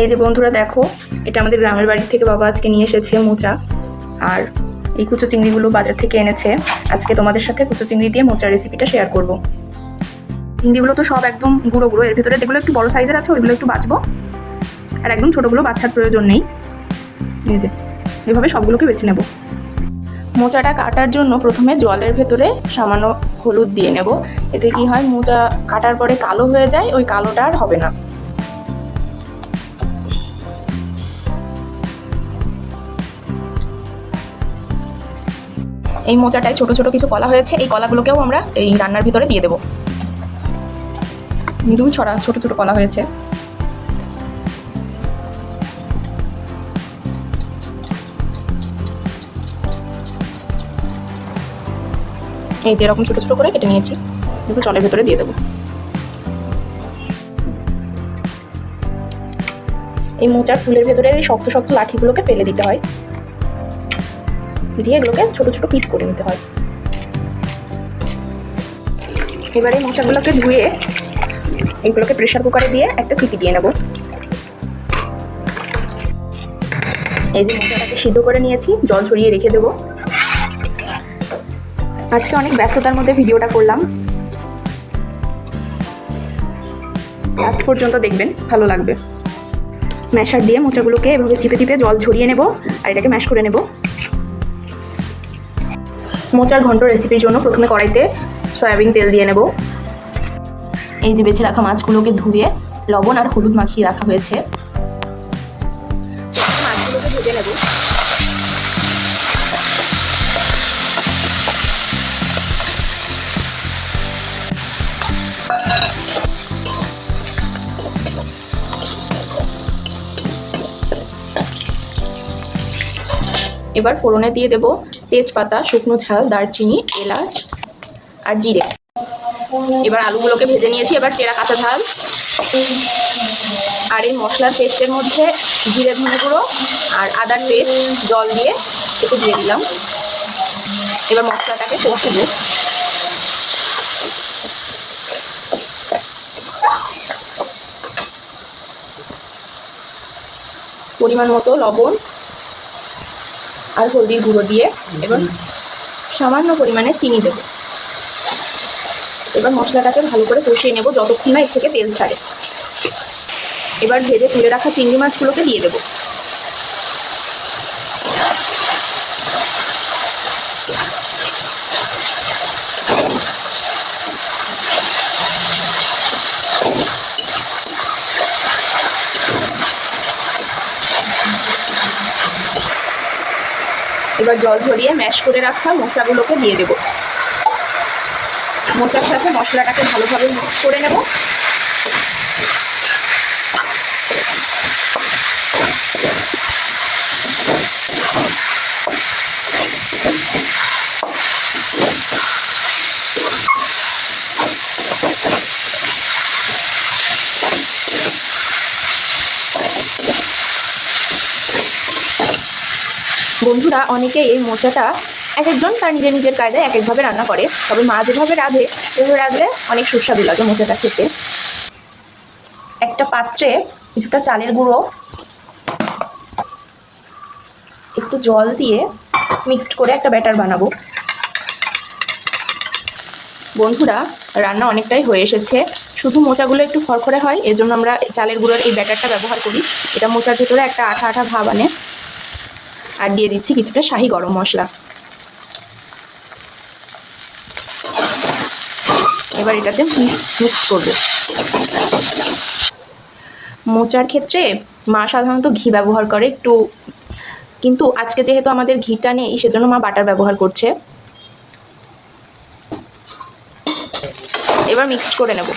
এই যে বন্ধুরা দেখো, এটা আমাদের গ্রামের বাড়ি থেকে বাবা আজকে নিয়ে এসেছে মোচা। আর এই কুচো চিংড়িগুলো বাজার থেকে এনেছে। আজকে তোমাদের সাথে কুচো চিংড়ি দিয়ে মোচার রেসিপিটা শেয়ার করব। চিংড়িগুলো তো সব একদম গুঁড়ো গুঁড়ো, এর ভিতরে যেগুলো একটু বড় সাইজের আছে, ওইগুলো একটু বাঁচবো আর একদম ছোটোগুলো বাছার প্রয়োজন নেই। এই যে, এভাবে সবগুলোকে বেছে নেব। মোচাটা কাটার জন্য প্রথমে জলের ভেতরে সামান্য হলুদ দিয়ে নেব। এতে কি হয়, মোচা কাটার পরে কালো হয়ে যায়, ওই কালোটা আর হবে না। এই মোচাটায় ছোট ছোট কিছু কলা হয়েছে, এই কলাগুলোকেও আমরা এই রান্নার ভিতরে দিয়ে দেবো। দুই ছড়া ছোট ছোট কলা হয়েছে। এই যে এরকম ছোট ছোট করে কেটে নিয়েছি, এগুলো জলের ভেতরে দিয়ে দেবো। এই মোচার ফুলের ভেতরে এই শক্ত শক্ত লাঠিগুলোকে ফেলে দিতে হয়। দিয়ে এগুলোকে ছোট ছোট পিস করে নিতে হয়। এবারে মোচাগুলোকে ধুয়ে এইগুলোকে প্রেশার কুকারে দিয়ে একটা সিটি দিয়ে নেব। এই যে মোচাটাকে সিদ্ধ করে নিয়েছি, জল ছড়িয়ে রেখে দেবো। আজকে অনেক ব্যস্ততার মধ্যে ভিডিওটা করলাম। লাস্ট পর্যন্ত দেখবেন, ভালো লাগবে। ম্যাশার দিয়ে মোচাগুলোকে এভাবে চিপে চিপে জল ঝরিয়ে নেব আর এটাকে ম্যাশ করে নেব। মোচার ঘন্ট রেসিপির জন্য প্রথমে কড়াইতে সয়াবিন তেল দিয়ে নেব। এই যে বেছে রাখা মাছগুলোকে ধুয়ে লবণ আর হলুদ মাখিয়ে রাখা হয়েছে। এবার ফোড়নে দিয়ে দেব তেজপাতা, শুকনো ঝাল, দারচিনি, এলাচ আর জিরে। এবার আলুগুলোকে ভেজে নিয়েছি, এবার চেরা কাঁচা ঝাল আর এই মশলার পেস্টের মধ্যে জিরে ধনে গুঁড়ো আর আদার পেস্ট, জল দিয়ে একটু দিয়ে দিলাম। এবার মশলাটাকে কষে দেব পরিমাণ মতো লবণ আর হলদির গুঁড়ো দিয়ে এবং সামান্য পরিমাণে চিনি দেবো। এবার মশলাটাকে ভালো করে কষিয়ে নেব, যতক্ষণ না এর থেকে তেল ছাড়ে। এবার ভেজে তুলে রাখা চিংড়ি মাছগুলোকে দিয়ে দেবো। এবার জল ঝরিয়ে ম্যাশ করে রাখা মশলাগুলোকে দিয়ে দেবো। মোচার সাথে মশলাটাকে ভালোভাবে মিক্স করে নেব। বন্ধুরা অনেকে এই মোচাটা এক একজন তার নিজের নিজের কায়দায় এক একভাবে রান্না করে। তবে মা যেভাবে রাঁধে, সেভাবে রাঁধলে অনেক সুস্বাদু লাগে মোচাটা খেতে। একটা পাত্রে কিছুটা চালের গুঁড়ো, একটু জল দিয়ে মিক্সড করে একটা ব্যাটার বানাবো। বন্ধুরা, রান্না অনেকটাই হয়ে এসেছে। শুধু মোচাগুলো একটু খড়খড়ে হয় এজন্য আমরা চালের গুঁড়োর এই ব্যাটারটা ব্যবহার করি। এটা মোচার ভেতরে একটা আঠা আঠা ভাব আনে। আর দিয়ে দিচ্ছি কিছুটা শাহি গরম মশলা। এবার এটাতে মিক্স করব। মোচার ক্ষেত্রে মা সাধারণত ঘি ব্যবহার করে একটু, কিন্তু আজকে যেহেতু আমাদের ঘিটা নেই, সেজন্য মা বাটার ব্যবহার করছে। এবার মিক্সড করে নেব।